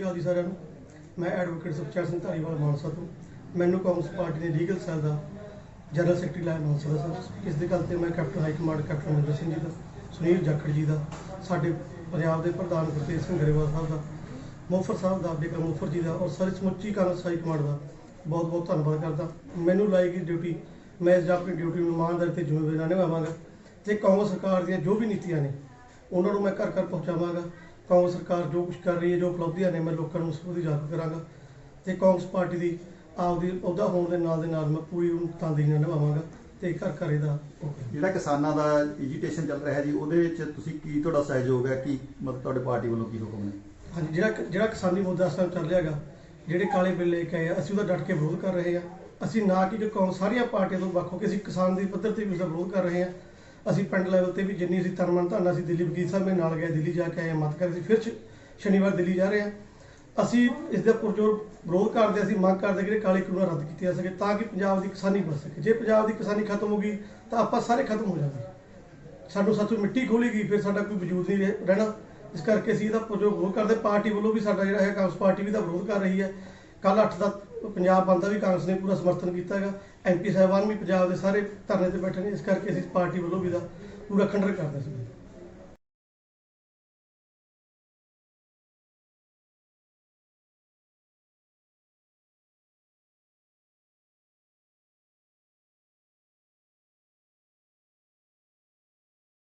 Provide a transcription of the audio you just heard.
ਅਕਾਲ ਜੀ ਸਾਰਿਆਂ ਨੂੰ। ਮੈਂ ਐਡਵੋਕੇਟ ਸੁਖਚੈਨ ਸਿੰਘ ਧਾਰੀਵਾਲ ਮਾਨਸਾ ਤੋਂ। ਮੈਨੂੰ ਕਾਂਗਰਸ ਪਾਰਟੀ ਨੇ ਲੀਗਲ ਸੈੱਲ ਦਾ ਜਨਰਲ ਸੈਕਟਰੀ ਲਾਇਆ ਮਾਨਸਾ ਦਾ ਸਰ। ਇਸ ਦੇ ਗੱਲ ਤੇ ਮੈਂ captain high command captain Amarinder Singh ji ਦਾ, ਸੁਨੀਲ ਜਾਖੜ ਜੀ ਦਾ, ਸਾਡੇ ਪੰਜਾਬ ਦੇ ਪ੍ਰਧਾਨ ਗੁਰਤੇਜ ਸਿੰਘ ਗਰੇਵਾਲ ਸਾਹਿਬ ਦਾ ਮੁਫਰ ਸਾਹਿਬ ਦਾ, ਬਿਕਰਮ ਮੁਫਰ ਜੀ ਦਾ ਔਰ ਸਾਰੇ ਸਮੁੱਚੀ ਕਾਂਗਰਸ ਹਾਈ ਕਮਾਂਡ ਦਾ ਬਹੁਤ ਬਹੁਤ ਧੰਨਵਾਦ ਕਰਦਾ। ਮੈਨੂੰ ਲਾਈ ਗਈ ਡਿਊਟੀ ਮੈਂ ਇਸ ਆਪਣੀ ਡਿਊਟੀ ਨੂੰ ਇਮਾਨਦਾਰੀ ਤੇ ਜ਼ਿੰਮੇਵਾਰੀ ਨਾਲ ਨਿਭਾਵਾਂਗਾ। ਤੇ ਕਾਂਗਰਸ ਸਰਕਾਰ ਦੀਆਂ ਜੋ ਵੀ ਨੀਤੀਆਂ ਨੇ, ਉਹਨਾਂ ਨੂੰ ਮੈਂ ਘਰ ਘਰ ਪਹੁੰਚਾਵਾਂਗਾ। ਕਾਂਗਰਸ ਸਰਕਾਰ ਜੋ ਕੁਝ ਕਰ ਰਹੀ ਹੈ ਜੋ ਉਪਲਬਧੀਆਂ ਨੇ ਮੈਂ ਲੋਕਾਂ ਨੂੰ ਉਹਦੀ ਯਾਦ ਕਰਾਂਗਾ ਤੇ ਕਾਂਗਰਸ ਪਾਰਟੀ ਦੀ ਆਪਦੀ ਅਹੁਦਾ ਹੋਣ ਦੇ ਨਾਲ ਦੇ ਨਾਲ ਮੈਂ ਪੂਰੀ ਤਨਦੇਹੀ ਨਾਲ ਨਿਭਾਵਾਂਗਾ ਤੇ ਘਰ ਘਰ ਕਰਾਂਗਾ। ਜਿਹੜਾ ਕਿਸਾਨਾਂ ਦਾ ਐਜੀਟੇਸ਼ਨ ਚੱਲ ਰਿਹਾ ਜੀ ਉਹਦੇ ਵਿੱਚ ਤੁਸੀਂ ਕੀ ਤੁਹਾਡਾ ਸਹਿਯੋਗ ਹੈ? ਕੀ ਮਤਲਬ ਤੁਹਾਡੇ ਪਾਰਟੀ ਵੱਲੋਂ ਕੀ ਹੁਕਮ ਨੇ? ਹਾਂਜੀ ਜਿਹੜਾ ਜਿਹੜਾ ਕਿਸਾਨੀ ਮੁੱਦਾ ਇਸ ਟਾਈਮ ਚੱਲ ਰਿਹਾ ਹੈਗਾ ਜਿਹੜੇ ਕਾਲੇ ਬਿੱਲ ਲੈ ਕੇ ਆਏ ਅਸੀਂ ਉਹਦਾ ਡਟ ਕੇ ਵਿਰੋਧ ਕਰ ਰਹੇ ਹਾਂ। ਅਸੀਂ ਨਾ ਕਿ ਕੌਮ ਸਾਰੀਆਂ ਪਾਰਟੀਆਂ ਤੋਂ ਵੱਖ ਹੋ ਕੇ ਅਸੀਂ ਕਿਸਾਨ ਦੀ ਪੱਧਰ ਤੇ ਵੀ ਉਸਦਾ ਵਿਰੋਧ ਕਰ ਰਹੇ ਹਾਂ। ਅਸੀਂ ਪਿੰਡ ਲੈਵਲ ਤੇ ਵੀ ਜਿੰਨੀ ਅਸੀਂ ਤਨਮਨ ਧਾਰਨਾ ਅਸੀਂ ਦਿੱਲੀ ਵਕੀਲ ਸਾਹਿਬ ਦੇ ਨਾਲ ਗਏ ਦਿੱਲੀ ਜਾ ਕੇ ਆਏ ਹਾਂ, ਮਤ ਕਰ ਅਸੀਂ ਫਿਰ ਸ਼ਨੀਵਾਰ ਦਿੱਲੀ ਜਾ ਰਹੇ ਹਾਂ। ਅਸੀਂ ਇਸ ਦੇ ਪੁਰਜੋਰ ਵਿਰੋਧ ਕਰਦੇ ਅਸੀਂ ਮੰਗ ਕਰਦੇ ਕਿ ਜਿਹੜੇ ਕਾਲੇ ਕਾਨੂੰਨ ਰੱਦ ਕੀਤੇ ਜਾ ਸਕੇ ਤਾਂ ਕਿ ਪੰਜਾਬ ਦੀ ਕਿਸਾਨੀ ਬਚ ਸਕੇ। ਜੇ ਪੰਜਾਬ ਦੀ ਕਿਸਾਨੀ ਖਤਮ ਹੋ ਗਈ ਤਾਂ ਆਪਾਂ ਸਾਰੇ ਖਤਮ ਹੋ ਜਾਵਾਂਗੇ ਸਾਨੂੰ ਸਾਥੋਂ ਮਿੱਟੀ ਖੋਲੇਗੀ ਫਿਰ ਸਾਡਾ ਕੋਈ ਵਜੂਦ ਨਹੀਂ ਰਹਿ- ਰਹਿਣਾ। ਇਸ ਕਰਕੇ ਅਸੀਂ ਇਹਦਾ ਪੁਰਜੋਰ ਵਿਰੋਧ ਕਰਦੇ। ਪਾਰਟੀ ਵੱਲੋਂ ਵੀ ਸਾਡਾ ਜਿਹੜਾ ਹੈ ਕਾਂਗਰਸ ਪਾਰਟੀ ਵੀ ਦਾ ਵਿਰੋਧ ਕਰ ਰਹੀ ਹੈ। ਕੱਲ 8 ਦਾ ਪੰਜਾਬ ਬੰਦ ਦਾ ਵੀ ਕਾਂਗਰਸ ਨੇ ਪੂਰਾ ਸਮਰਥਨ ਕੀਤਾ ਹੈਗਾ। ਐਮਪੀ ਸਾਹਿਬਾਨ ਵੀ ਪੰਜਾਬ ਦੇ ਸਾਰੇ ਧਰਨੇ ਤੇ ਬੈਠੇ ਨੇ। ਇਸ ਕਰਕੇ ਅਸੀਂ ਪਾਰਟੀ ਵੱਲੋਂ ਵੀ ਦਾ ਪੂਰਾ ਖੰਡਨ ਕਰਦੇ ਸੀ